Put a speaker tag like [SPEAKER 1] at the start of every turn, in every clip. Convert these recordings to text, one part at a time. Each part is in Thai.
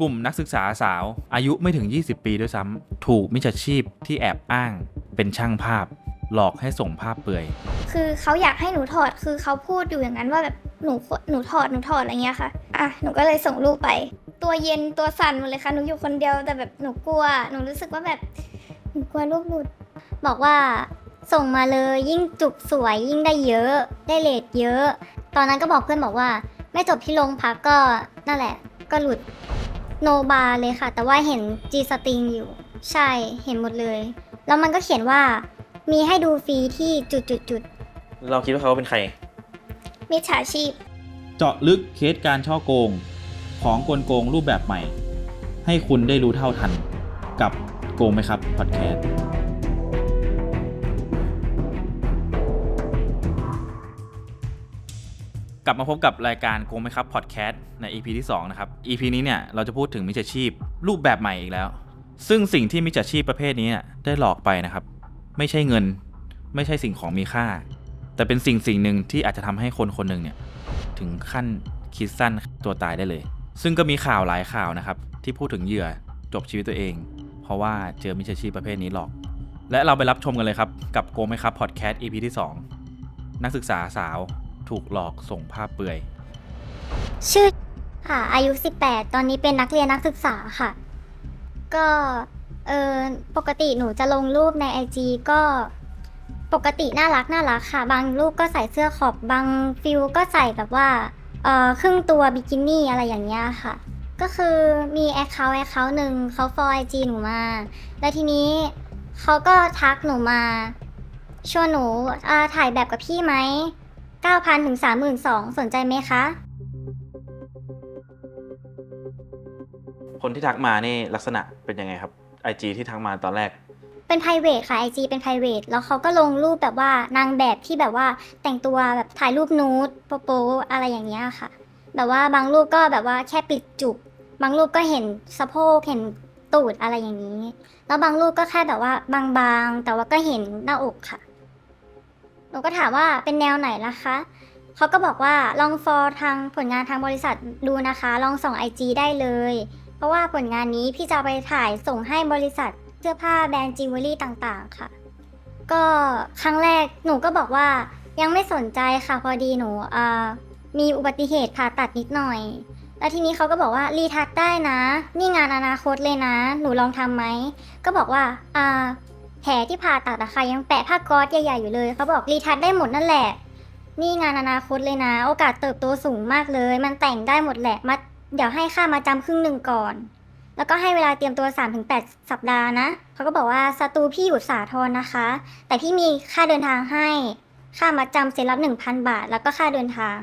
[SPEAKER 1] กลุ่มนักศึกษาสาว อายุไม่ถึง 20 ปีด้วยซ้ำถูกมิจฉาชีพที่แอบอ้าง เป็นช่างภาพ หลอกให้ส่งภาพเปลือย
[SPEAKER 2] คือเขาอยากให้หนูถอดคือเขาพูดอยู่อย่างนั้นว่าแบบหนูหนูถอดหนูถอดอะไรเงี้ยค่ะ อะหนูก็เลยส่งรูปไป ตัวเย็นตัวสั่นหมดเลยค่ะหนูอยู่คนเดียวแต่แบบหนูกลัว หนูรู้สึกว่าแบบหนูกลัวรูปหลุด
[SPEAKER 3] บอกว่าส่งมาเลยยิ่งจุกสวยยิ่งได้เยอะได้เลทเยอะ ตอนนั้นก็บอกเพื่อนบอกว่า ไม่จบที่โรงพักก็นั่นแหละ ก็หลุด โนบาเลยค่ะ แต่ว่าเห็นจีสติงอยู่ ใช่เห็นหมดเลย แล้วมันก็เขียนว่า มีให้ดูฟรีที่จุดจุดจุด
[SPEAKER 4] เราคิดว่าเขาเป็นใคร
[SPEAKER 2] มิจฉาชีพ
[SPEAKER 1] เจาะลึกเคสการช่อโกง ของกลโกงรูปแบบใหม่ ให้คุณได้รู้เท่าทัน กับโกงไหมครับพอดแคสต์ กลับมาพบกับรายการโกงไหมครับพอดแคสต์ใน EP ที่ 2 นะครับ EP นี้เนี่ยเราจะพูดถึงมิจฉาชีพรูปแบบใหม่อีกแล้ว ซึ่งสิ่งที่มิจฉาชีพประเภทนี้ได้หลอกไปนะครับ ไม่ใช่เงิน ไม่ใช่สิ่งของมีค่า แต่เป็นสิ่งสิ่งหนึ่งที่อาจจะทำให้คนคนหนึ่งเนี่ยถึงขั้นคิดสั้นตัวตายได้เลย ซึ่งก็มีข่าวหลายข่าวนะครับที่พูดถึงเหยื่อจบชีวิตตัวเอง เพราะว่าเจอมิจฉาชีพประเภทนี้หลอก และเราไปรับชมกันเลยครับกับโกงไหมครับพอดแคสต์ EP ที่ 2 นักศึกษาสาว ถูกหลอกส่งภาพเปลือย
[SPEAKER 3] ชื่อค่ะอายุ 18 ตอนนี้เป็นนักเรียนนักศึกษาค่ะ ก็เออปกติหนูจะลงรูปใน IG ก็ปกติน่ารักน่ารักค่ะ บางรูปก็ใส่เสื้อขอบบางฟิลก็ใส่แบบว่าเออครึ่งตัวบิกินี่อะไรอย่างเงี้ยค่ะ ก็คือมีแอคเคาท์แอคเคาท์หนึ่งเขาฟอลไอจีหนูมา แล้วทีนี้เขาก็ทักหนูมาชวนหนูอ่าถ่ายแบบกับพี่ไหม 9,000ถึง32,000สนใจไหมคะ
[SPEAKER 4] คนที่ทักมานี่ลักษณะเป็นยังไงครับ IG ที่ทักมาตอนแรก
[SPEAKER 3] เป็น p r i v a t ค่ะ IG เป็น p r i v a t แล้วเขาก็ลงรูปแบบว่านางแบบที่แบบว่าแต่งตัวแบบถ่ายรูปนูดโปโปอะไรอย่างเงี้ยค่ะ แบบว่าบางรูปก็แบบว่าแค่ปิดจุก บางรูปก็เห็นสะโพกเห็นตูดอะไรอย่างนี้ แล้วบางรูปก็แค่แบบว่าบางๆ แต่ว่าก็เห็นหน้าอกค่ะ หนูก็ถามว่าเป็นแนวไหนล่ะคะ เขาก็บอกว่าลองฟอร์ทางผลงานทางบริษัทดูนะคะ ลองส่ง IG ได้เลย เพราะว่าผลงานนี้พี่จะไปถ่ายส่งให้บริษัทเสื้อผ้าแบรนด์จิวเวลรี่ต่างๆค่ะ ก็ครั้งแรกหนูก็บอกว่ายังไม่สนใจค่ะพอดีหนูมีอุบัติเหตุผ่าตัดนิดหน่อย แล้วทีนี้เขาก็บอกว่ารีทัชได้นะ นี่งานอนาคตเลยนะ หนูลองทำไหม ก็บอกว่าอ่า ลที่ผ่าตัดอะค่ะยังแปะผ้าก๊อซใหญ่ๆอยู่เลยเขาบอกรีทัชได้หมดนั่นแหละ นี่งานอนาคตเลยนะ โอกาสเติบโตสูงมากเลย มันแต่งได้หมดแหละมาเดี๋ยวให้ค่ามาจำครึ่งหนึ่งก่อน แล้วก็ให้เวลาเตรียมตัว 3-8 สัปดาห์นะเขาก็บอกว่าสตูพี่อยู่สาทรนะคะ แต่พี่มีค่าเดินทางให้ค่ามาจำเซตละ1,000 บาท แล้วก็ค่าเดินทาง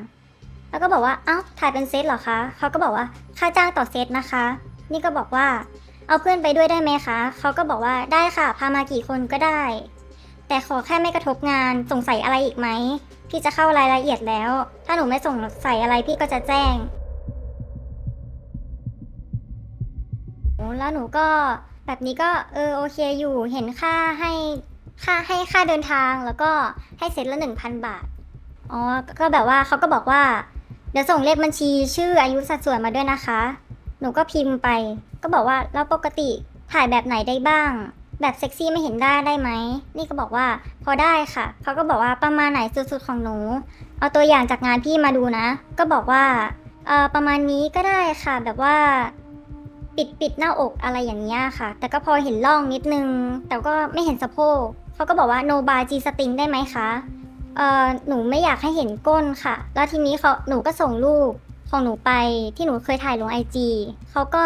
[SPEAKER 3] แล้วก็บอกว่าเอ้าถ่ายเป็นเซตเหรอคะเขาก็บอกว่าค่าจ้างต่อเซตนะคะ นี่ก็บอกว่า เอาเพื่อนไปด้วยได้ไหมคะ เขาก็บอกว่าได้ค่ะ พามากี่คนก็ได้ แต่ขอแค่ไม่กระทบงานสงสัยอะไรอีกไหม พี่จะเข้ารายละเอียดแล้ว ถ้าหนูไม่สงสัยอะไรพี่ก็จะแจ้ง แล้วหนูก็แบบนี้ก็เออโอเคอยู่ เห็นค่าให้ค่าให้ค่าเดินทางแล้วก็ให้เซ็ตละหนึ่งพันบาท อ๋อ ก็แบบว่าเขาก็บอกว่า เดี๋ยวส่งเลขบัญชีชื่ออายุสัดส่วนมาด้วยนะคะ หนูก็พิมพ์ไป ก็บอกว่าแล้วปกติถ่ายแบบไหนได้บ้าง แบบเซ็กซี่ไม่เห็นได้ได้ไหม นี่ก็บอกว่าพอได้ค่ะเขาก็บอกว่าประมาณไหนสุดๆของหนู เอาตัวอย่างจากงานพี่มาดูนะ ก็บอกว่าเออประมาณนี้ก็ได้ค่ะ แบบว่า ปิดปิดหน้าอกอะไรอย่างเงี้ยค่ะ แต่ก็พอเห็นร่องนิดนึง แต่ก็ไม่เห็นสะโพกเขาก็บอกว่าโนบาจีสติงได้ไหมคะเออหนูไม่อยากให้เห็นก้นค่ะ แล้วทีนี้เขาหนูก็ส่งรูป ของหนูไปที่หนูเคยถ่ายลงไอจีเขาก็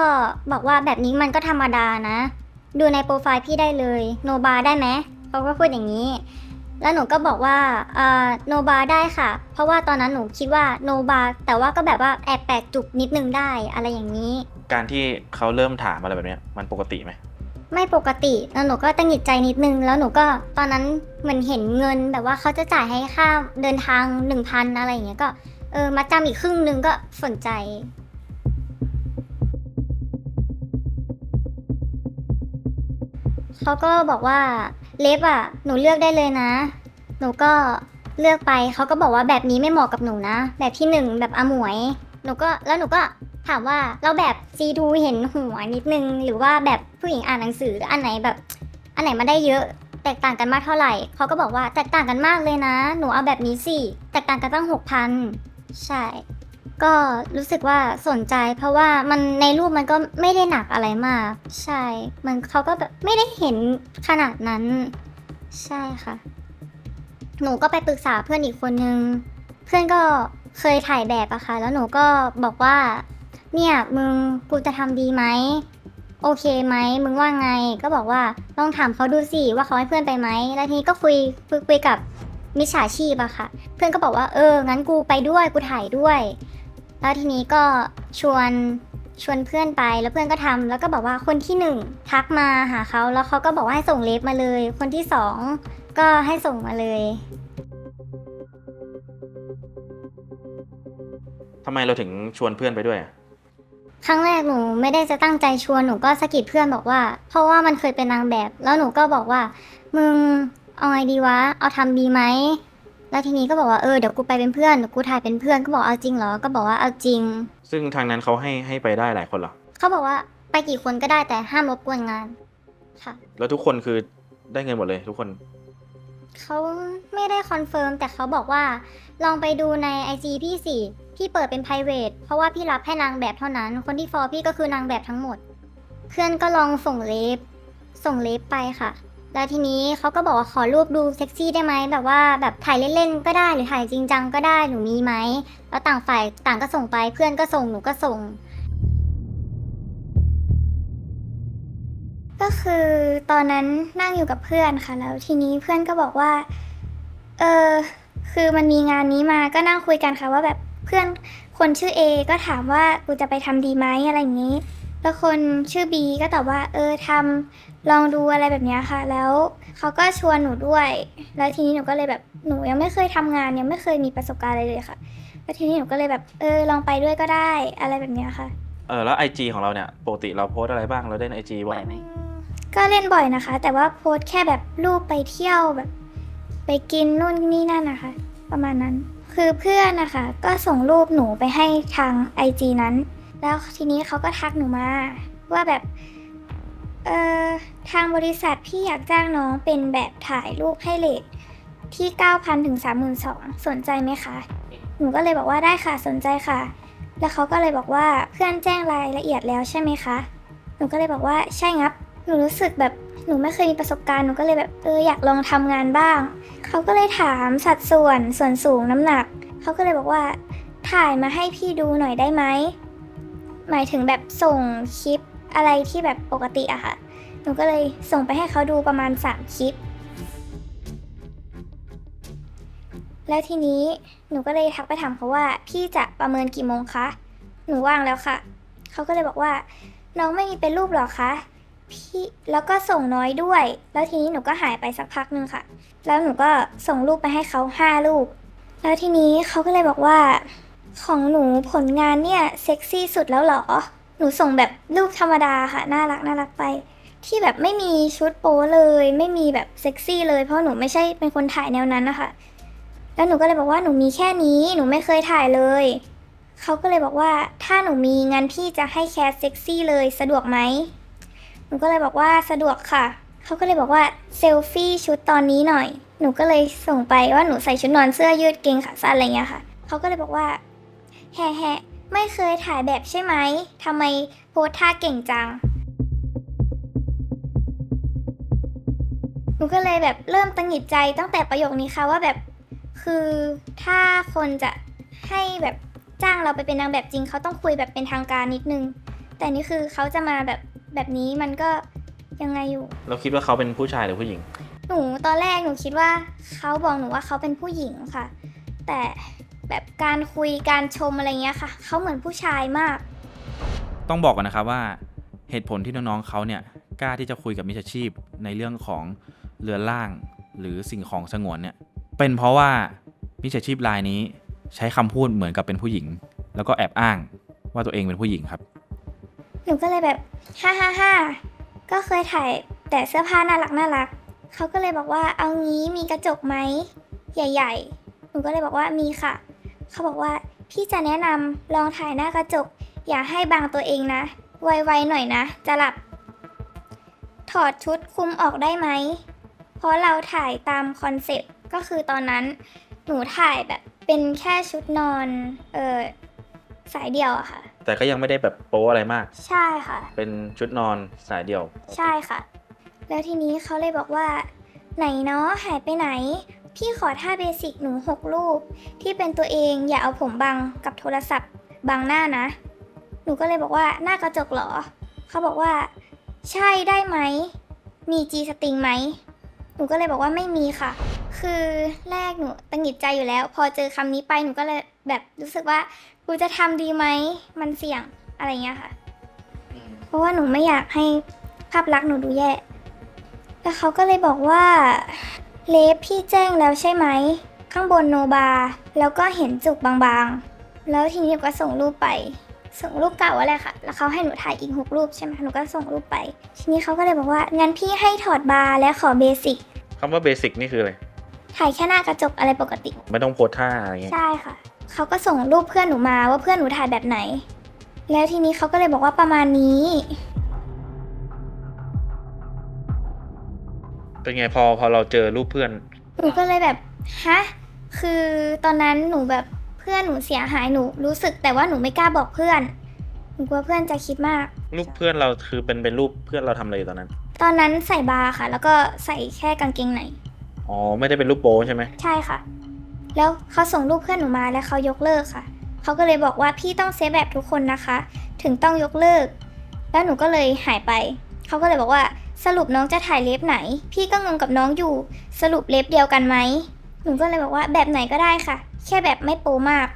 [SPEAKER 3] บอกว่าแบบนี้มันก็ธรรมดานะ ดูในโปรไฟล์พี่ได้เลยโนบาได้ไหมเขาก็พูดอย่างนี้ แล้วหนูก็บอกว่าเอ่อโนบาได้ค่ะ เพราะว่าตอนนั้นหนูคิดว่าโนบาแต่ว่าก็แบบว่าแอบแปลกจุกนิดนึงได้อะไรอย่างนี้
[SPEAKER 4] การที่เขาเริ่มถามอะไรแบบเนี้ยมันปกติไหม
[SPEAKER 3] ไม่ปกติแล้วหนูก็ตั้งหงิดใจนิดนึง แล้วหนูก็ตอนนั้นเหมือนเห็นเงินแบบว่าเขาจะจ่ายให้ค่าเดินทางหนึ่งพันอะไรอย่างเงี้ยก็ เออมาจำอีกครึ่งนึงก็สนใจ เขาก็บอกว่าเล็บอะ หนูเลือกได้เลยนะ หนูก็เลือกไปเขาก็บอกว่าแบบนี้ไม่เหมาะกับหนูนะ แบบที่หนึ่งแบบอมวย หนูก็แล้วหนูก็ถามว่าเราแบบ C2 เห็นหัวนิดนึง หรือว่าแบบผู้หญิงอ่านหนังสืออันไหนแบบ อันไหนมาได้เยอะแตกต่างกันมากเท่าไหร่ เขาก็บอกว่าแตกต่างกันมากเลยนะ หนูเอาแบบนี้สิ แตกต่างกันตั้งหกพัน ใช่ ก็รู้สึกว่าสนใจ เพราะว่ามันในรูปมันก็ไม่ได้หนักอะไรมาก ใช่ มันเขาก็แบบไม่ได้เห็นขนาดนั้น ใช่ค่ะ หนูก็ไปปรึกษาเพื่อนอีกคนนึง เพื่อนก็เคยถ่ายแบบอะค่ะ แล้วหนูก็บอกว่า เนี่ยมึงกูจะทำดีไหมโอเคไหมมึงว่าไง ก็บอกว่าลองถามเขาดูสิว่าเขาให้เพื่อนไปไหมแล้วทีนี้ก็คุยคุยคุยกับ มิจฉาชีพอะค่ะ เพื่อนก็บอกว่าเออ งั้นกูไปด้วยกูถ่ายด้วย แล้วทีนี้ก็ชวนชวนเพื่อนไปแล้วเพื่อนก็ทำแล้วก็บอกว่าคนที่หนึ่งทักมาหาเขาแล้วเขาก็บอกว่าให้ส่งเลฟมาเลย คนที่สองก็ให้ส่งมาเลย
[SPEAKER 4] ทำไมเราถึงชวนเพื่อนไปด้วยอะ
[SPEAKER 3] ครั้งแรกหนูไม่ได้จะตั้งใจชวนหนูก็สะกิดเพื่อนบอกว่า เพราะว่ามันเคยเป็นนางแบบ แล้วหนูก็บอกว่า มึง เอาไงดีวะ เอาทำดีไหม แล้วทีนี้ก็บอกว่าเออเดี๋ยวกูไปเป็นเพื่อนเดี๋ยวกูถ่ายเป็นเพื่อนก็บอกเอาจริงเหรอ ก็บอกว่าเอาจริง
[SPEAKER 4] ซึ่งทางนั้นเขาให้ให้ไปได้หลายคนเหรอ
[SPEAKER 3] เขาบอกว่าไปกี่คนก็ได้แต่ห้ามรบกวนงาน ค่ะ
[SPEAKER 4] แล้วทุกคนคือได้เงินหมดเลยทุกคน
[SPEAKER 3] เขาไม่ได้คอนเฟิร์มแต่เขาบอกว่า ลองไปดูใน IG พี่สิพี่เปิดเป็น p r i v a t เพราะว่าพี่รับแค่นางแบบเท่านั้น คนที่ฟอลพี่ก็คือนางแบบทั้งหมด เพื่อนก็ลองส่งเลฟส่งเลฟไปค่ะ แล้วทีนี้เขาก็บอกว่าขอรูปดูเซ็กซี่ได้ไหมแบบว่าแบบถ่ายเล่นๆก็ได้หรือถ่ายจริงจังก็ได้หนูมีไหมแล้วต่างฝ่ายต่างก็ส่งไปเพื่อนก็ส่งหนูก็ส่ง
[SPEAKER 2] ก็คือตอนนั้นนั่งอยู่กับเพื่อนค่ะ แล้วทีนี้เพื่อนก็บอกว่า เออคือมันมีงานนี้มาก็นั่งคุยกันค่ะว่าแบบเพื่อนคนชื่อ A ก็ถามว่ากูจะไปทำดีไหมอะไรอย่างนี้ แล้วคนชื่อ B ก็ตอบว่า เออทำ ลองดูอะไรแบบเนี้ยค่ะ แล้วเขาก็ชวนหนูด้วย แล้วทีนี้หนูก็เลยแบบหนูยังไม่เคยทำงานยังไม่เคยมีประสบการณ์อะไรเลยค่ะแล้วทีนี้หนูก็เลยแบบเออลองไปด้วยก็ได้อะไรแบบเนี้ยค่ะ
[SPEAKER 4] เออแล้วไอจของเราเนี่ยปกติเราโพสต์อะไรบ้างเราเล่นไอจีบ่อยไหม
[SPEAKER 2] ก็เล่นบ่อยนะคะ แต่ว่าโพสต์แค่แบบรูปไปเที่ยวแบบ ไปกินนู่นนี่นั่นนะคะ ประมาณนั้นคือเพื่อนนะคะก็ส่งรูปหนูไปให้ทาง IG นั้น แล้วทีนี้เขาก็ทักหนูมาว่าแบบ เอ่อ ทางบริษัทพี่อยากจ้างน้องเป็นแบบถ่ายรูปให้เลทที่ 9,000ถึง32,000สนใจไหมคะ หนูก็เลยบอกว่าได้ค่ะสนใจค่ะ แล้วเขาก็เลยบอกว่าเพื่อนแจ้งรายละเอียดแล้วใช่ไหมคะ หนูก็เลยบอกว่าใช่งับ หนูรู้สึกแบบหนูไม่เคยมีประสบการณ์หนูก็เลยแบบเอออยากลองทำงานบ้าง เขาก็เลยถามสัดส่วนส่วนสูงน้ำหนัก เขาก็เลยบอกว่าถ่ายมาให้พี่ดูหน่อยได้ไหมหมายถึงแบบส่งคลิป อะไรที่แบบปกติอะค่ะ หนูก็เลยส่งไปให้เขาดูประมาณ 3 คลิป แล้วทีนี้หนูก็เลยทักไปถามเขาว่า พี่จะประเมินกี่โมงคะ หนูว่างแล้วค่ะ เขาก็เลยบอกว่า น้องไม่มีเป็นรูปหรอคะพี่แล้วก็ส่งน้อยด้วย แล้วทีนี้หนูก็หายไปสักพักหนึ่งค่ะ แล้วหนูก็ส่งรูปไปให้เขาห้ารูป แล้วทีนี้เขาก็เลยบอกว่า ของหนูผลงานเนี่ยเซ็กซี่สุดแล้วหรอ หนูส่งแบบรูปธรรมดาค่ะ น่ารักน่ารักไป ที่แบบไม่มีชุดโป๊เลย ไม่มีแบบเซ็กซี่เลย เพราะหนูไม่ใช่เป็นคนถ่ายแนวนั้นนะคะ แล้วหนูก็เลยบอกว่าหนูมีแค่นี้ หนูไม่เคยถ่ายเลย เขาก็เลยบอกว่าถ้าหนูมีงั้นพี่จะให้แคสเซ็กซี่เลยสะดวกไหม หนูก็เลยบอกว่าสะดวกค่ะ เขาก็เลยบอกว่าเซลฟี่ชุดตอนนี้หน่อย หนูก็เลยส่งไปว่าหนูใส่ชุดนอนเสื้อยืดเกงขาสั้นอะไรเงี้ยค่ะ เขาก็เลยบอกว่าแฮ่แฮ่ ไม่เคยถ่ายแบบใช่ไหม ทำไมโพสท่าเก่งจัง หนูก็เลยแบบเริ่มตังหงิดใจตั้งแต่ประโยคนี้ค่ะว่าแบบคือถ้าคนจะให้แบบจ้างเราไปเป็นนางแบบจริงเขาต้องคุยแบบเป็นทางการนิดนึง แต่นี่คือเขาจะมาแบบแบบนี้มันก็ยังไงอยู่
[SPEAKER 4] เราคิดว่าเขาเป็นผู้ชายหรือผู้หญิง
[SPEAKER 2] หนูตอนแรกหนูคิดว่าเขาบอกหนูว่าเขาเป็นผู้หญิงค่ะ แต่ แบบการคุยการชมอะไรเงี้ยค่ะ เขาเหมือนผู้ชายมาก
[SPEAKER 1] ต้องบอกกันนะครับว่าเหตุผลที่น้องๆเขาเนี่ยกล้าที่จะคุยกับมิจฉาชีพในเรื่องของเรือนร่าง หรือสิ่งของสงวนเนี่ยเป็นเพราะว่ามิจฉาชีพรายนี้ใช้คำพูดเหมือนกับเป็นผู้หญิง แล้วก็แอบอ้างว่าตัวเองเป็นผู้หญิงครับ
[SPEAKER 2] หนูก็เลยแบบฮ่าฮ่าฮ่าก็เคยถ่ายแต่เสื้อผ้าน่ารักน่ารัก เขาก็เลยบอกว่าเอางี้มีกระจกไหม ใหญ่ ๆ หนูก็เลยบอกว่ามีค่ะ เขาบอกว่าพี่จะแนะนำลองถ่ายหน้ากระจก อย่าให้บางตัวเองนะ ไวๆหน่อยนะ จะหลับ ถอดชุดคลุมออกได้ไหม เพราะเราถ่ายตามคอนเซ็ปต์ก็คือตอนนั้น หนูถ่ายแบบเป็นแค่ชุดนอน เออสายเดียวอะค่ะ
[SPEAKER 4] แต่ก็ยังไม่ได้แบบโป๊อะไรมาก
[SPEAKER 2] ใช่ค่ะ
[SPEAKER 4] เป็นชุดนอนสายเดี่ยว
[SPEAKER 2] ใช่ค่ะ แล้วทีนี้เขาเลยบอกว่า ไหนเนาะหายไปไหน พี่ขอท่าเบสิกหนูหกรูป ที่เป็นตัวเองอย่าเอาผมบังกับโทรศัพท์บังหน้านะ หนูก็เลยบอกว่าหน้ากระจกเหรอ เขาบอกว่า ใช่ได้ไหม มีจีสติงไหม หนูก็เลยบอกว่าไม่มีค่ะ คือแรกหนูตังหิดใจอยู่แล้ว พอเจอคำนี้ไปหนูก็เลยแบบรู้สึกว่ากูจะทำดีไหมมันเสี่ยงอะไรเงี้ยค่ะ เพราะว่าหนูไม่อยากให้ภาพลักษณ์หนูดูแย่แล้วเขาก็เลยบอกว่า เลฟพี่แจ้งแล้วใช่ไหม ข้างบนโนบา แล้วก็เห็นจุกบางๆ แล้วทีนี้หนูก็ส่งรูปไป ส่งรูปเก่าอะไรค่ะ แล้วเขาให้หนูถ่ายอีกหกรูปใช่ไหมหนูก็ส่งรูปไป ทีนี้เขาก็เลยบอกว่า งั้นพี่ให้ถอดบาร์และขอเบสิก
[SPEAKER 4] คำว่าเบสิกนี่คืออะไร
[SPEAKER 2] ถ่ายแค่หน้ากระจกอะไรปกติ
[SPEAKER 4] ไม่ต้องโพสท่าอะไรเงี้ย
[SPEAKER 2] ใช่ค่ะ เขาก็ส่งรูปเพื่อนหนูมาว่าเพื่อนหนูถ่ายแบบไหน แล้วทีนี้เขาก็เลยบอกว่าประมาณนี้
[SPEAKER 4] เป็นไงพอพอเราเจอรูปเพื่อน
[SPEAKER 2] หนูก็เลยแบบฮะคือตอนนั้นหนูแบบเพื่อนหนูเสียหายหนูรู้สึกแต่ว่าหนูไม่กล้าบอกเพื่อนหนูกลัวเพื่อนจะคิดมาก
[SPEAKER 4] รูปเพื่อนเราคือเป็นเป็นรูปเพื่อนเราทำอะไรอยู่ตอนนั้น
[SPEAKER 2] ตอนนั้นใส่บาร์ค่ะ แล้วก็ใส่แค่กางเกงใน
[SPEAKER 4] อ๋อไม่ได้เป็นรูปโป๊ใช่ไหม
[SPEAKER 2] ใช่ค่ะ แล้วเขาส่งรูปเพื่อนหนูมาแล้วเขายกเลิกค่ะเขาก็เลยบอกว่าพี่ต้องเซฟแบบทุกคนนะคะ ถึงต้องยกเลิก แล้วหนูก็เลยหายไปเขาก็เลยบอกว่า สรุปน้องจะถ่ายเล็บไหน พี่ก็งงกับน้องอยู่ สรุปเล็บเดียวกันไหมหนูก็เลยบอกว่าแบบไหนก็ได้ค่ะ แค่แบบไม่โปมาก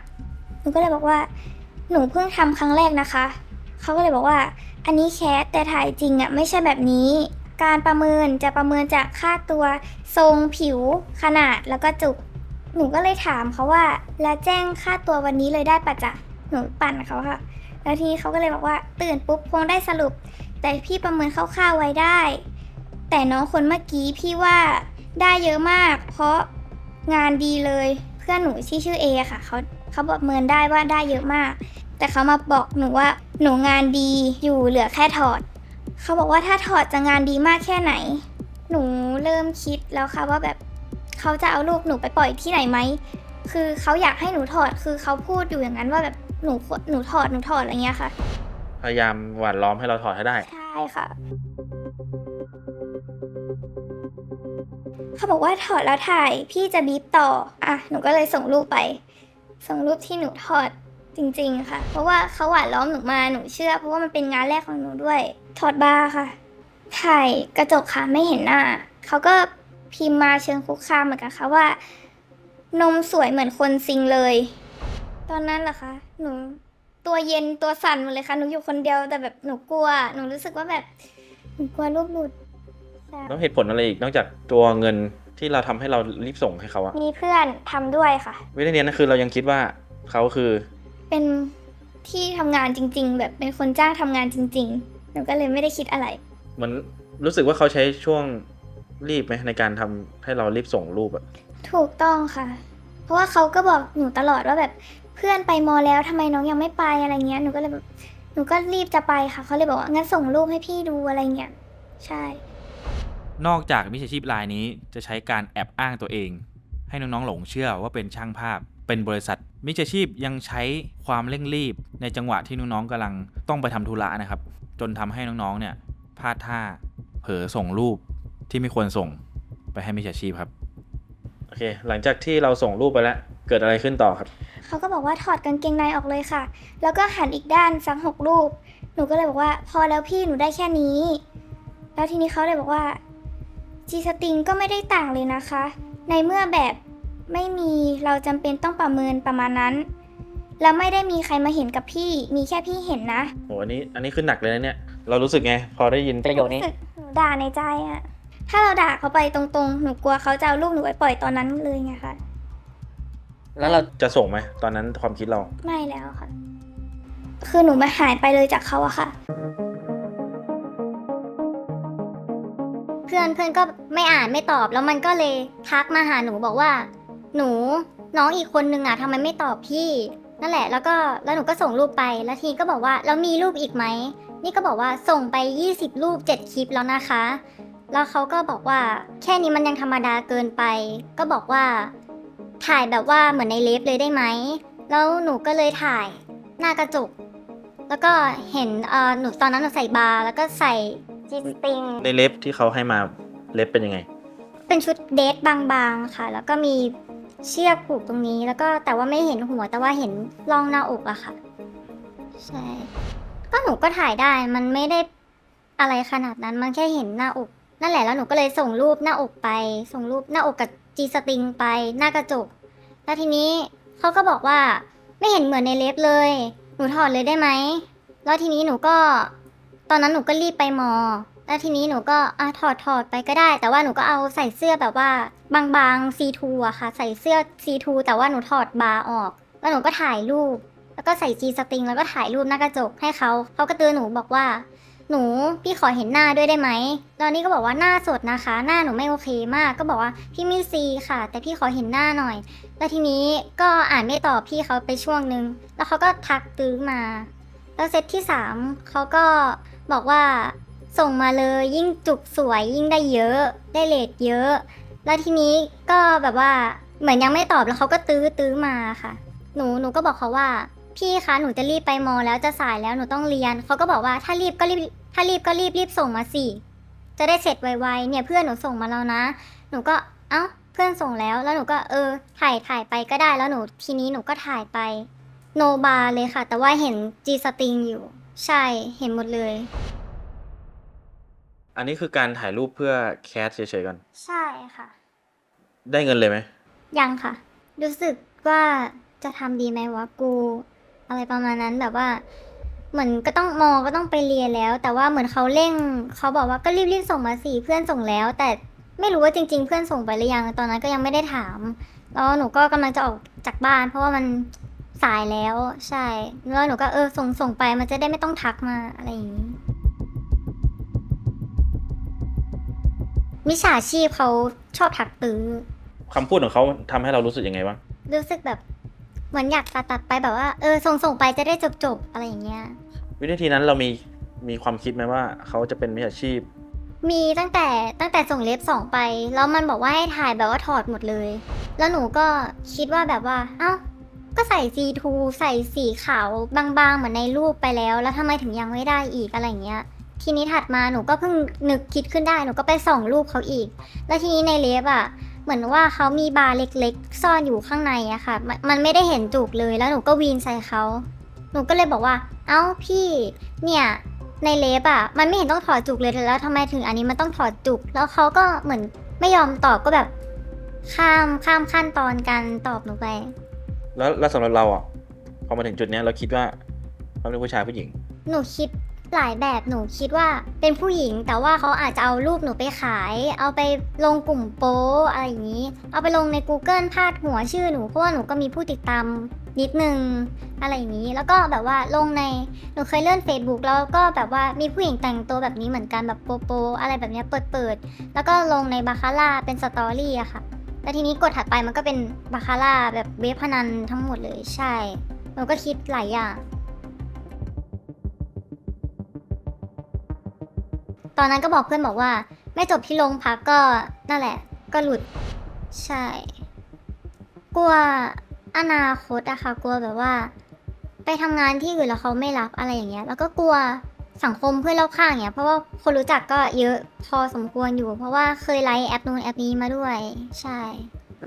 [SPEAKER 2] หนูก็เลยบอกว่า หนูเพิ่งทำครั้งแรกนะคะ เขาก็เลยบอกว่า อันนี้แคสแต่ถ่ายจริงอะไม่ใช่แบบนี้ การประเมินจะประเมินจากค่าตัวทรงผิว ขนาดแล้วก็จุก หนูก็เลยถามเขาว่า แล้วแจ้งค่าตัววันนี้เลยได้ปะจ๊ะหนูปั่นเขาค่ะ แล้วทีนี้เขาก็เลยบอกว่า ตื่นปุ๊บคงได้สรุป แต่พี่ประเมินคร่าวๆไว้ได้ แต่น้องคนเมื่อกี้พี่ว่าได้เยอะมาก เพราะงานดีเลย เพื่อนหนูที่ชื่อเอค่ะเขาเขาประเมินได้ว่าได้เยอะมาก แต่เขามาบอกหนูว่าหนูงานดีอยู่เหลือแค่ถอด เขาบอกว่าถ้าถอดจะงานดีมากแค่ไหน หนูเริ่มคิดแล้วค่ะว่าแบบเขาจะเอารูปหนูไปปล่อยที่ไหนไหมคือเขาอยากให้หนูถอดคือเขาพูดอยู่อย่างนั้นว่าแบบหนูหนูถอดหนูถอดอะไรเงี้ยค่ะ
[SPEAKER 4] พยายามหวานล้อมให้เราถอดให้ได้
[SPEAKER 2] ใช่ค่ะ เขาบอกว่าถอดแล้วถ่าย พี่จะบีบต่อ อะ หนูก็เลยส่งรูปไป ส่งรูปที่หนูถอดจริง ๆ ค่ะ เพราะว่าเขาหวานล้อมหนูมา หนูเชื่อ เพราะว่ามันเป็นงานแรกของหนูด้วย ถอดบาร์ค่ะ ถ่ายกระจกค่ะ ไม่เห็นหน้า เขาก็พิมพ์มาเชิงคุกคามเหมือนกันค่ะว่า นมสวยเหมือนคนซิงเลย ตอนนั้นเหรอคะ หนู ตัวเย็นตัวสั่นหมดเลยค่ะหนูอยู่คนเดียวแต่แบบหนูกลัว หนูรู้สึกว่าแบบหนูกลัวรูปหลุดใช่
[SPEAKER 4] แล้วเหตุผลอะไรอีกนอกจากตัวเงินที่เราทำให้เรารีบส่งให้เขาอะ
[SPEAKER 2] มีเพื่อนทำด้วยค่ะ
[SPEAKER 4] วิธีนี้นะคือเรายังคิดว่าเขาคือ
[SPEAKER 2] เป็นที่ทำงานจริง ๆ แบบเป็นคนจ้างทำงานจริง ๆ หนูก็เลยไม่ได้คิดอะไร
[SPEAKER 4] เหมือนรู้สึกว่าเขาใช้ช่วงรีบไหมในการทำให้เรารีบส่งรูปอะ
[SPEAKER 2] ถูกต้องค่ะ เพราะว่าเขาก็บอกหนูตลอดว่าแบบ เพื่อนไปมอแล้วทำไมน้องยังไม่ไปอะไรเงี้ยหนูก็เลยแบบหนูก็รีบจะไปค่ะเขาเลยบอกว่างั้นส่งรูปให้พี่ดูอะไรเงี้ยใช่
[SPEAKER 1] นอกจากมิจฉาชีพรายนี้จะใช้การแอบอ้างตัวเอง ให้น้องๆหลงเชื่อว่าเป็นช่างภาพ เป็นบริษัท มิจฉาชีพยังใช้ความเร่งรีบ ในจังหวะที่น้องๆกำลังต้องไปทำธุระนะครับ จนทำให้น้องๆเนี่ยพลาดท่าเผลอส่งรูปที่ไม่ควรส่งไปให้มิจฉาชีพครับ
[SPEAKER 4] โอเค หลังจากที่เราส่งรูปไปแล้ว เกิดอะไรขึ้นต่อครับ
[SPEAKER 2] เขาก็บอกว่าถอดกางเกงในออกเลยค่ะ แล้วก็หันอีกด้านสักหกรูป หนูก็เลยบอกว่า พอแล้วพี่หนูได้แค่นี้ แล้วทีนี้เขาเลยบอกว่าจีสติงก็ไม่ได้ต่างเลยนะคะ ในเมื่อแบบไม่มีเราจำเป็นต้องประเมินประมาณนั้น แล้วไม่ได้มีใครมาเห็นกับพี่ มีแค่พี่เห็นนะ
[SPEAKER 4] โหอันนี้อันนี้ขึ้นหนักเลยนะเนี่ย เรารู้สึกไง พอได้ยิน
[SPEAKER 5] ประโยคนี้
[SPEAKER 2] รู้สึกหนูด่าในใจอะถ้าเราด่าเขาไปตรงๆ หนูกลัวเขาจะเอาลูกหนูไปปล่อยตอนนั้นเลยไงคะ
[SPEAKER 5] แล้วเรา
[SPEAKER 4] จะส่งไหมตอนนั้นความคิดเรา
[SPEAKER 2] ไม่แล้วค่ะ คือหนูมาหายไปเลยจากเขาอะค่ะ
[SPEAKER 3] เพื่อนเพื่อนก็ไม่อ่านไม่ตอบแล้วมันก็เลยทักมาหาหนูบอกว่า หนูน้องอีกคนนึงอะทำไมไม่ตอบพี่ นั่นแหละ แล้วก็แล้วหนูก็ส่งรูปไปแล้วทีก็บอกว่าแล้วมีรูปอีกไหมนี่ก็บอกว่าส่งไป 20 รูป 7 คลิปแล้วนะคะ แล้วเขาก็บอกว่าแค่นี้มันยังธรรมดาเกินไป ก็บอกว่า ถ่ายแบบว่าเหมือนในเลฟเลยได้ไหม แล้วหนูก็เลยถ่ายหน้ากระจก แล้วก็เห็นเออหนูตอนนั้นหนูใส่บาร์แล้วก็ใส่จีสติง
[SPEAKER 4] ในเล็บที่เขาให้มาเล็บเป็นยังไง
[SPEAKER 3] เป็นชุดเดทบางๆค่ะ แล้วก็มีเชือกผูกตรงนี้ แล้วก็แต่ว่าไม่เห็นหัว แต่ว่าเห็นร่องหน้าอกอะค่ะ ใช่ ก็หนูก็ถ่ายได้ มันไม่ได้อะไรขนาดนั้น มันแค่เห็นหน้าอก นั่นแหละ แล้วหนูก็เลยส่งรูปหน้าอกไป ส่งรูปหน้าอกกับ จีสติงไปหน้ากระจก แล้วทีนี้เขาก็บอกว่าไม่เห็นเหมือนในเล็บเลย หนูถอดเลยได้ไหม แล้วทีนี้หนูก็ ตอนนั้นหนูก็รีบไปมอ แล้วทีนี้หนูก็อะถอดถอดไปก็ได้ แต่ว่าหนูก็เอาใส่เสื้อแบบว่าบางๆ C2 อะค่ะ ใส่เสื้อ C2 แต่ว่าหนูถอดบาร์ออก แล้วหนูก็ถ่ายรูป แล้วก็ใส่ G สติงแล้วก็ถ่ายรูปหน้ากระจกให้เขา เขาก็เตือนหนูบอกว่า หนูพี่ขอเห็นหน้าด้วยได้ไหมแล้วนี่ก็บอกว่าหน้าสดนะคะ หน้าหนูไม่โอเคมาก ก็บอกว่าพี่ไม่ซีค่ะ แต่พี่ขอเห็นหน้าหน่อย แล้วทีนี้ก็อ่านไม่ตอบพี่เขาไปช่วงนึง แล้วเขาก็ทักตื้อมา แล้วเซตที่สามเขาก็บอกว่าส่งมาเลยยิ่งจุกสวยยิ่งได้เยอะได้เลทเยอะ แล้วทีนี้ก็แบบว่าเหมือนยังไม่ตอบแล้วเขาก็ตื้อตื้อมาค่ะ หนูหนูก็บอกเขาว่า พี่คะหนูจะรีบไปมอแล้วจะสายแล้วหนูต้องเรียนเขาก็บอกว่าถ้ารีบก็รีบถ้ารีบก็รีบรีบส่งมาสิจะได้เสร็จไวๆเนี่ยเพื่อนหนูส่งมาแล้วนะ หนูก็เอ้าเพื่อนส่งแล้วแล้วหนูก็เออ ถ่ายถ่ายไปก็ได้แล้วหนูทีนี้หนูก็ถ่ายไปโนบาเลยค่ะ แต่ว่าเห็นจีสติงอยู่ ใช่เห็นหมดเลย
[SPEAKER 4] อันนี้คือการถ่ายรูปเพื่อแคสเฉยๆก่อน
[SPEAKER 3] ใช่ค่ะ
[SPEAKER 4] ได้เงินเลยไหม
[SPEAKER 3] ยังค่ะ รู้สึกว่าจะทำดีไหมวะกู อะไรประมาณนั้นแบบว่า เหมือนก็ต้องมอก็ต้องไปเรียนแล้ว แต่ว่าเหมือนเขาเร่งเขาบอกว่าก็รีบๆส่งมาสิเพื่อนส่งแล้ว แต่ไม่รู้ว่าจริง ๆ เพื่อนส่งไปหรือยังตอนนั้นก็ยังไม่ได้ถามแล้วหนูก็กำลังจะออกจากบ้าน เพราะว่ามันสายแล้วใช่แล้วหนูก็เออส่งส่งไปมันจะได้ไม่ต้องทักมาอะไรอย่างนี้มิจฉาชีพเขาชอบทักตื้อ
[SPEAKER 4] คำพูดของเขาทำให้เรารู้สึกยังไงบ้าง
[SPEAKER 3] รู้สึกแบบ เหมือนอยากตัดตัดไปแบบว่า เออส่งส่งไปจะได้จบจบๆอะไรอย่างเงี้ย
[SPEAKER 4] วินาทีนั้นเรามีมีความคิดไหมว่าเขาจะเป็นมิจฉาชีพ
[SPEAKER 3] มีตั้งแต่ตั้งแต่ส่งเล็บสองไป แล้วมันบอกว่าให้ถ่ายแบบว่าถอดหมดเลย แล้วหนูก็คิดว่าแบบว่า เอ้า ก็ใส่ C2 ใส่สีขาวบางๆ เหมือนในรูปไปแล้ว แล้วทำไมถึงยังไม่ได้อีกอะไรอย่างเงี้ยทีนี้ถัดมาหนูก็เพิ่งนึกคิดขึ้นได้หนูก็ไปส่องรูปเขาอีก แล้วทีนี้ในเล็บอะ เหมือนว่าเขามีบาร์เล็กๆ ซ่อนอยู่ข้างในอะค่ะมันมันไม่ได้เห็นจุกเลยแล้วหนูก็วีนใส่เขา หนูก็เลยบอกว่า เอ้าพี่เนี่ยในเล็บอะมันไม่เห็นต้องถอดจุกเลยแล้วทำไมถึงอันนี้มันต้องถอดจุก แล้วเขาก็เหมือนไม่ยอมตอบก็แบบ ข้ามข้ามขั้นตอนการตอบหนูไป
[SPEAKER 4] แล้วแล้วสำหรับเราอะพอมาถึงจุดเนี้ยเราคิดว่าเขาเป็นผู้ชายผู้หญิง
[SPEAKER 3] หนูคิด หลายแบบหนูคิดว่าเป็นผู้หญิง แต่ว่าเขาอาจจะเอารูปหนูไปขาย เอาไปลงกลุ่มโป๊อะไรอย่างนี้ เอาไปลงใน Google พาดหัวชื่อหนูเพราะว่าหนูก็มีผู้ติดตามนิดนึงอะไรอย่างนี้ แล้วก็แบบว่าลงในหนูเคยเลื่อน Facebook แล้วก็แบบว่ามีผู้หญิงแต่งตัวแบบนี้เหมือนกันแบบโปโปอะไรแบบนี้เปิดเปิดๆแล้วก็ลงในบาคาร่าเป็นสตอรี่อะค่ะแล้วทีนี้กดถัดไปมันก็เป็นบาคาร่าแบบเว็บพนันทั้งหมดเลยใช่หนูก็คิดหลายอย่าง ตอนนั้นก็บอกเพื่อนบอกว่า ไม่จบที่โรงพักก็นั่นแหละ ก็หลุด ใช่ กลัวอนาคตอะค่ะ กลัวแบบว่า ไปทำงานที่อื่นแล้วเขาไม่รับอะไรอย่างเงี้ย แล้วก็กลัวสังคมเพื่อนรอบข้างอย่างเงี้ยเพราะว่าคนรู้จักก็เยอะพอสมควรอยู่ เพราะว่าเคยไลฟ์แอปนู้นแอปนี้มาด้วย ใช่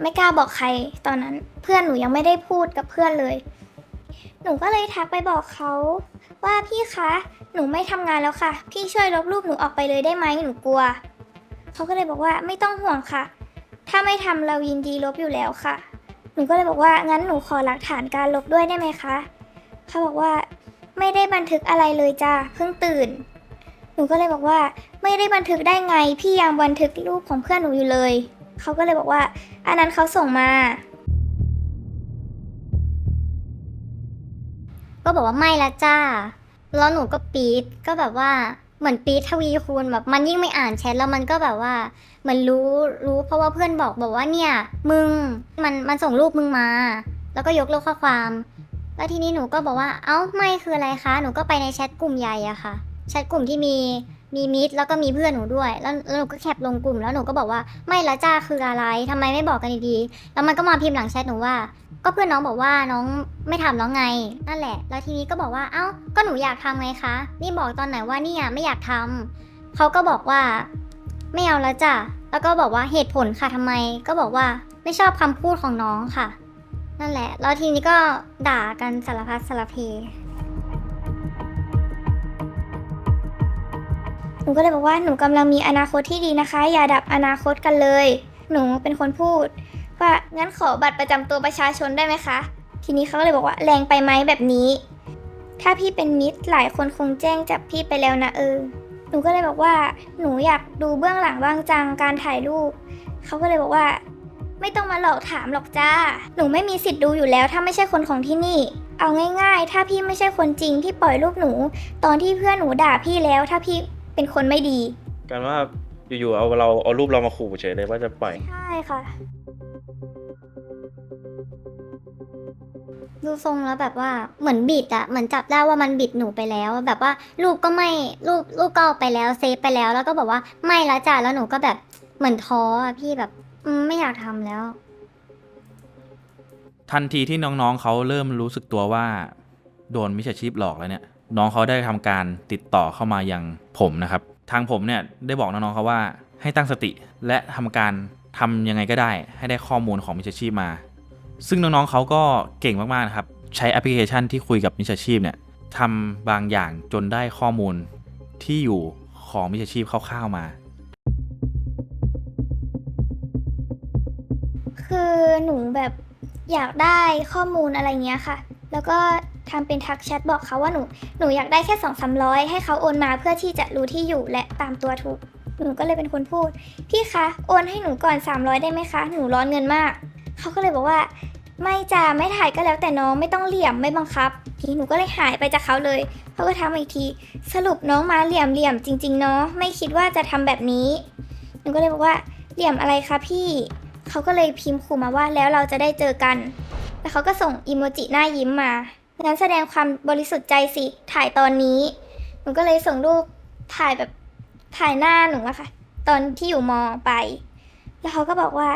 [SPEAKER 2] ไม่กล้าบอกใครตอนนั้นเพื่อนหนูยังไม่ได้พูดกับเพื่อนเลย หนูก็เลยทักไปบอกเขา ว่าพี่คะ หนูไม่ทำงานแล้วค่ะ พี่ช่วยลบรูปหนูออกไปเลยได้ไหมหนูกลัว เขาก็เลยบอกว่าไม่ต้องห่วงค่ะ ถ้าไม่ทำเรายินดีลบอยู่แล้วค่ะ หนูก็เลยบอกว่างั้นหนูขอหลักฐานการลบด้วยได้ไหมคะ เขาบอกว่าไม่ได้บันทึกอะไรเลยจ้าเพิ่งตื่น หนูก็เลยบอกว่าไม่ได้บันทึกได้ไง พี่ยังบันทึกรูปของเพื่อนหนูอยู่เลย เขาก็เลยบอกว่า อันนั้นเขาส่งมา
[SPEAKER 3] ก็บอกว่าไม่ละจ้า แล้วหนูก็ปี๊ดก็แบบว่าเหมือนปี๊ดทวีคูณแบบมันยิ่งไม่อ่านแชทแล้วมันก็แบบว่าเหมือนรู้รู้เพราะว่าเพื่อนบอกบอกว่าเนี่ย มึงมันมันส่งรูปมึงมา แล้วก็ยกเลิกข้อความแล้วทีนี้หนูก็บอกว่าเอ้าไม่คืออะไรคะหนูก็ไปในแชทกลุ่มใหญ่อะค่ะแชทกลุ่มที่มี มีมิตรแล้วก็มีเพื่อนหนูด้วย แล้วแล้วหนูก็แคปลงกลุ่ม แล้วหนูก็บอกว่าไม่ละจ้าคืออะไรทำไมไม่บอกกันดีๆ แล้วมันก็มาพิมพ์หลังแชทหนูว่า ก็เพื่อนน้องบอกว่าน้องไม่ทำแล้วไง นั่นแหละ แล้วทีนี้ก็บอกว่าเอ้าก็หนูอยากทำไงคะ นี่บอกตอนไหนว่าเนี่ยไม่อยากทำเขาก็บอกว่า ไม่เอาแล้วจ้ะแล้วก็บอกว่าเหตุผลค่ะทำไม ก็บอกว่าไม่ชอบคำพูดของน้องค่ะ นั่นแหละ แล้วทีนี้ก็ด่ากันสารพัดสารเพ
[SPEAKER 2] นูก็เลยบอกว่าหนูกำลังมีอนาคตที่ดีนะคะ อย่าดับอนาคตกันเลย หนูเป็นคนพูด ว่างั้นขอบัตรประจำตัวประชาชนได้ไหมคะ ทีนี้เขาก็เลยบอกว่าแรงไปไหมแบบนี้ ถ้าพี่เป็นมิตรหลายคนคงแจ้งจับพี่ไปแล้วนะเออ หนูก็เลยบอกว่า หนูอยากดูเบื้องหลังบ้างจังการถ่ายรูปเขาก็เลยบอกว่า ไม่ต้องมาหลอกถามหรอกจ้า หนูไม่มีสิทธิ์ดูอยู่แล้ว ถ้าไม่ใช่คนของที่นี่เอาง่าย ๆ ถ้าพี่ไม่ใช่คนจริงที่ปล่อยรูปหนู ตอนที่เพื่อนหนูด่าพี่แล้ว ถ้าพี่ เป็นคนไม่ดี
[SPEAKER 4] การว่าอยู่ๆเอาเราเอารูปเรามาขู่เฉยเลยว่าจะปล่อย
[SPEAKER 2] ใช่ค่ะ
[SPEAKER 3] ดูทรงแล้วแบบว่าเหมือนบิดอะเหมือนจับได้ว่ามันบิดหนูไปแล้ว แบบว่ารูปก็ไม่รูปรูปก็เอาไปแล้วเซฟไปแล้ว แล้วก็บอกว่าไม่ละจ้ะแล้วหนูก็แบบเหมือนท้ออะพี่แบบอืมไม่อยากทำแล้ว
[SPEAKER 1] ทันทีที่น้องๆเขาเริ่มรู้สึกตัวว่า โดนมิจฉาชีพหลอกแล้วเนี่ย น้องเขาได้ทำการติดต่อเข้ามายังผมนะครับ ทางผมเนี่ยได้บอกน้องๆเขาว่าให้ตั้งสติและทำการทำยังไงก็ได้ ให้ได้ข้อมูลของมิจฉาชีพมา ซึ่งน้องๆเขาก็เก่งมากๆนะครับใช้แอปพลิเคชันที่คุยกับมิจฉาชีพเนี่ยทำบางอย่างจนได้ข้อมูลที่อยู่ของมิจฉาชีพคร่าวๆมา
[SPEAKER 2] คือหนูแบบอยากได้ข้อมูลอะไรเงี้ยค่ะ แล้วก็ ทำเป็นทักแชทบอกเขาว่าหนู หนูอยากได้แค่สองสามร้อยให้เขาโอนมาเพื่อที่จะรู้ที่อยู่และตามตัวถูก หนูก็เลยเป็นคนพูด พี่คะ โอนให้หนูก่อน 300 ได้ไหมคะ หนูร้อนเงินมาก เขาก็เลยบอกว่า ไม่จ้าไม่ถ่ายก็แล้วแต่น้องไม่ต้องเหลี่ยมไม่บังคับ ทีหนูก็เลยหายไปจากเขาเลยเขาก็ทำอีกที สรุปน้องมาเหลี่ยมเหลี่ยมจริงๆเนาะไม่คิดว่าจะทำแบบนี้ หนูก็เลยบอกว่าเหลี่ยมอะไรคะพี่เขาก็เลยพิมพ์ขู่มาว่าแล้วเราจะได้เจอกัน แล้วเขาก็ส่งอีโมจิหน้ายิ้มมา งั้นแสดงความบริสุทธิ์ใจสิ ถ่ายตอนนี้ หนูก็เลยส่งรูปถ่ายแบบถ่ายหน้าหนูอะค่ะ ตอนที่อยู่มอไป แล้วเขาก็บอกว่า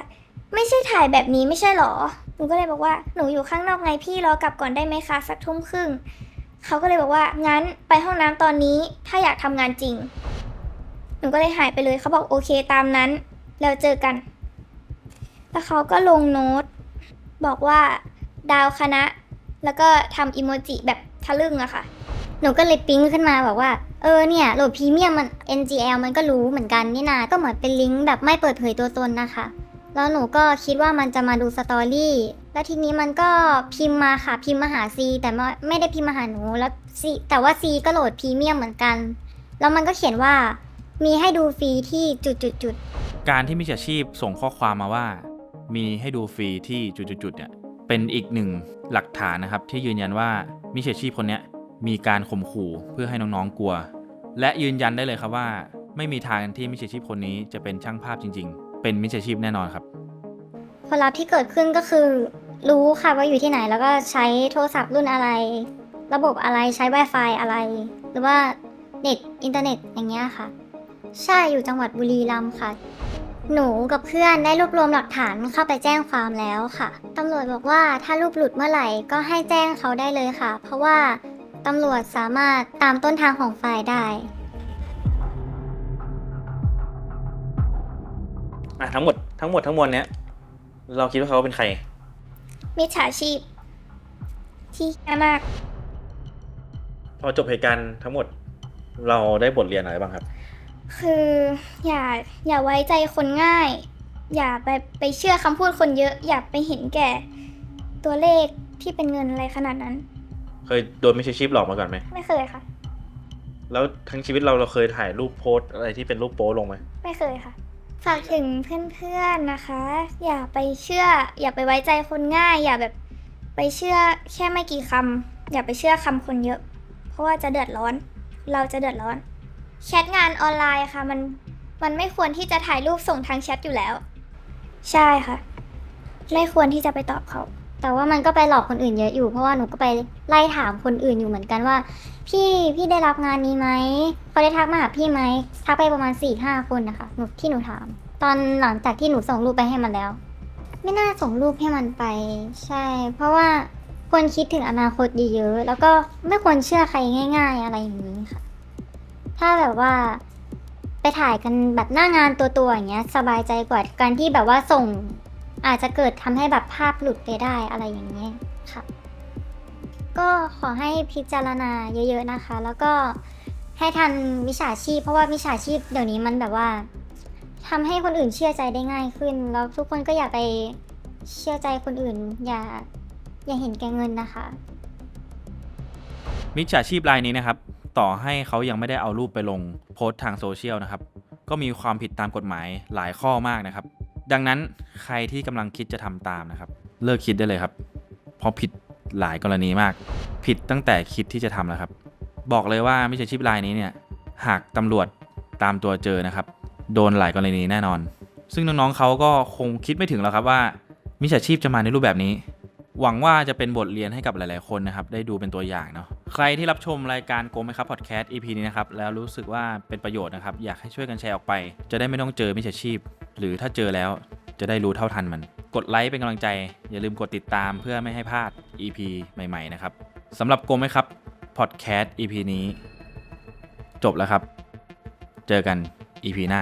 [SPEAKER 2] ไม่ใช่ถ่ายแบบนี้ไม่ใช่หรอ หนูก็เลยบอกว่าหนูอยู่ข้างนอกไงพี่รอกลับก่อนได้ไหมคะสักทุ่มครึ่ง เขาก็เลยบอกว่างั้นไปห้องน้ำตอนนี้ถ้าอยากทำงานจริง หนูก็เลยหายไปเลยเขาบอกโอเคตามนั้น แล้วเจอกัน แล้วเขาก็ลงโน้ตบอกว่าดาวคณะ แล้วก็ทำอีโมจิแบบทะลึ่งอะค่ะ
[SPEAKER 3] หนูก็เลยปิ๊งขึ้นมาบอกว่า เออเนี่ยโหลดพรีเมียมมัน NGL มันก็รู้เหมือนกันนี่นา ก็เหมือนเป็นลิงก์แบบไม่เปิดเผยตัวตนนะคะ แล้วหนูก็คิดว่ามันจะมาดูสตอรี่ แล้วทีนี้มันก็พิมพ์มาค่ะ พิมพ์มาหาซีแต่ไม่ได้พิมพ์มาหาหนู แล้วซีแต่ว่าซีก็โหลดพรีเมียมเหมือนกัน แล้วมันก็เขียนว่า มีให้ดูฟรีที่จุดจุดจุด
[SPEAKER 1] การที่มิจฉาชีพส่งข้อความมาว่า มีให้ดูฟรีที่จุดๆๆเนี่ย เป็นอีกหนึ่งหลักฐานนะครับที่ยืนยันว่ามิจฉาชีพคนนี้มีการข่มขู่เพื่อให้น้องๆกลัว และยืนยันได้เลยครับว่า ไม่มีทางที่มิจฉาชีพคนนี้จะเป็นช่างภาพจริง ๆ เป็นมิจฉาชีพแน่นอนครับ
[SPEAKER 3] ผลลัพธ์ที่เกิดขึ้นก็คือ รู้ค่ะว่าอยู่ที่ไหนแล้วก็ใช้โทรศัพท์รุ่นอะไร ระบบอะไรใช้ Wi-Fi อะไร หรือว่าเน็ตอินเทอร์เน็ตอย่างเงี้ยค่ะ ใช่อยู่จังหวัดบุรีรัมย์ค่ะ หนูกับเพื่อนได้รวบรวมหลักฐานเข้าไปแจ้งความแล้วค่ะ ตำรวจบอกว่าถ้ารูปหลุดเมื่อไหร่ก็ให้แจ้งเขาได้เลยค่ะ เพราะว่าตำรวจสามารถตามต้นทางของไฟล์ได้
[SPEAKER 4] อะทั้งหมดทั้งหมดทั้งมวลเนี้ยเราคิดว่าเขาเป็นใคร
[SPEAKER 2] มิจฉาชีพ ที่แย่มาก
[SPEAKER 4] พอจบเหตุการณ์ทั้งหมด เราได้บทเรียนอะไรบ้างครับ
[SPEAKER 2] คืออย่าอย่าไว้ใจคนง่าย อย่าไปไปเชื่อคำพูดคนเยอะ อย่าไปเห็นแก่ ตัวเลขที่เป็นเงินอะไรขนาดนั้น
[SPEAKER 4] เคยโดนมิจฉาชีพหลอกมาก่อนไหม
[SPEAKER 2] ไม่เคยค่ะ
[SPEAKER 4] แล้วทั้งชีวิตเราเราเคยถ่ายรูปโพสต์อะไรที่เป็นรูปโป๊ลงไหม
[SPEAKER 2] ไม่เคยค่ะ ฝากถึงเพื่อนๆนะคะ อย่าไปเชื่อ อย่าไปไว้ใจคนง่าย อย่าแบบไปเชื่อแค่ไม่กี่คำอย่าไปเชื่อคำคนเยอะ เพราะว่าจะเดือดร้อน เราจะเดือดร้อน แชทงานออนไลน์ค่ะ มันมันไม่ควรที่จะถ่ายรูปส่งทางแชทอยู่แล้ว ใช่ค่ะ ไม่ควรที่จะไปตอบเขา
[SPEAKER 3] แต่ว่ามันก็ไปหลอกคนอื่นเยอะอยู่ เพราะว่าหนูก็ไปไล่ถามคนอื่นอยู่เหมือนกันว่า พี่พี่ได้รับงานนี้ไหมเขาได้ทักมาหาพี่ไหมทักไปประมาณ4ี่ห้าคนนะคะหนูที่หนูถาม ตอนหลังจากที่หนูส่งรูปไปให้มันแล้ว ไม่น่าส่งรูปให้มันไป ใช่ เพราะว่าควรคิดถึงอนาคตเยอะๆแล้วก็ไม่ควรเชื่อใครง่าย ๆ อะไรอย่างนี้ค่ะ ถ้าแบบว่า ไปถ่ายกันแบบหน้างานตัวๆอย่างเงี้ย สบายใจกว่าการที่แบบว่าส่ง อาจจะเกิดทำให้แบบภาพหลุดไปได้อะไรอย่างเงี้ยค่ะก็ขอให้พิจารณาเยอะๆนะคะ แล้วก็ให้ทันวิชาชีพ เพราะว่าวิชาชีพเดี๋ยวนี้มันแบบว่าทำให้คนอื่นเชื่อใจได้ง่ายขึ้น แล้วทุกคนก็อย่าไปเชื่อใจคนอื่น อย่าอย่าเห็นแก่เงินนะคะ
[SPEAKER 1] มิจฉาชีพรายนี้นะครับ ต่อให้เขายังไม่ได้เอารูปไปลงโพสต์ทางโซเชียลนะครับ ก็มีความผิดตามกฎหมายหลายข้อมากนะครับ ดังนั้นใครที่กำลังคิดจะทำตามนะครับ เลิกคิดได้เลยครับเพราะผิดหลายกรณีมาก ผิดตั้งแต่คิดที่จะทำแล้วครับ บอกเลยว่ามิจฉาชีพรายนี้เนี่ยหากตำรวจตามตัวเจอนะครับ โดนหลายกรณีแน่นอน ซึ่งน้องๆเขาก็คงคิดไม่ถึงแล้วครับว่ามิจฉาชีพจะมาในรูปแบบนี้ หวังว่าจะเป็นบทเรียนให้กับหลาย ๆ คนนะครับ ได้ดูเป็นตัวอย่างเนาะ ใครที่รับชมรายการโกงไหมครับพอดแคสต์ EP นี้นะครับ แล้วรู้สึกว่าเป็นประโยชน์นะครับ อยากให้ช่วยกันแชร์ออกไป จะได้ไม่ต้องเจอมิจฉาชีพ หรือถ้าเจอแล้วจะได้รู้เท่าทันมัน กดไลค์เป็นกำลังใจ อย่าลืมกดติดตามเพื่อไม่ให้พลาด EP ใหม่ ๆ นะครับสำหรับโกงไหมครับพอดแคสต์ EP นี้ จบแล้วครับ เจอกัน EP หน้า